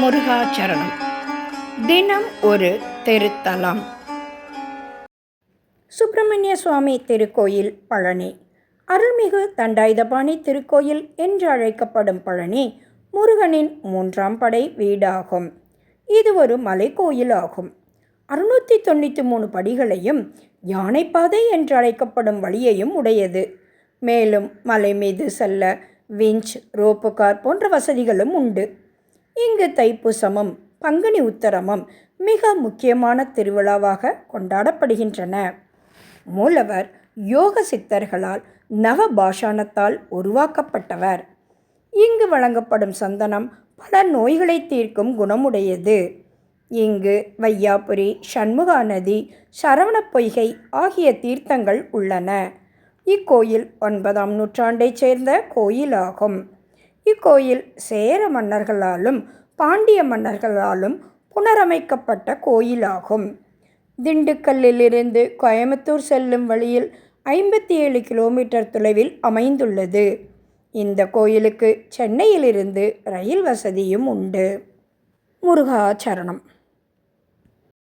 முருகாச்சரணம். தினம் ஒரு திருத்தலம். சுப்பிரமணிய சுவாமி திருக்கோயில் பழனி. அருள்மிகு தண்டாயுதபாணி திருக்கோயில் என்று அழைக்கப்படும் பழனி முருகனின் மூன்றாம் படை வீடாகும். இது ஒரு மலைக்கோயிலாகும் அறுநூற்றி தொண்ணூற்றி மூணு படிகளையும் யானைப்பாதை என்று அழைக்கப்படும் வழியையும் உடையது. மேலும் மலை மீது செல்ல விஞ்ச் ரோப்பு கார் போன்ற வசதிகளும் உண்டு. இங்கு தைப்பூசமும் பங்குனி உத்தரமும் மிக முக்கியமான திருவிழாவாக கொண்டாடப்படுகின்றன. மூலவர் யோக சித்தர்களால் நவபாஷாணத்தால் உருவாக்கப்பட்டவர். இங்கு வழங்கப்படும் சந்தனம் பல நோய்களை தீர்க்கும் குணமுடையது. இங்கு வையாபுரி சண்முகா நதி சரவணப் பொய்கை ஆகிய தீர்த்தங்கள் உள்ளன. இக்கோயில் ஒன்பதாம் நூற்றாண்டைச் சேர்ந்த கோயிலாகும். இக்கோயில் சேர மன்னர்களாலும் பாண்டிய மன்னர்களாலும் புனரமைக்கப்பட்ட கோயிலாகும். திண்டுக்கல்லிலிருந்து கோயம்புத்தூர் செல்லும் வழியில் ஐம்பத்தி ஏழு கிலோமீட்டர் தொலைவில் அமைந்துள்ளது. இந்த கோயிலுக்கு சென்னையிலிருந்து ரயில் வசதியும் உண்டு. முருகாச்சரணம்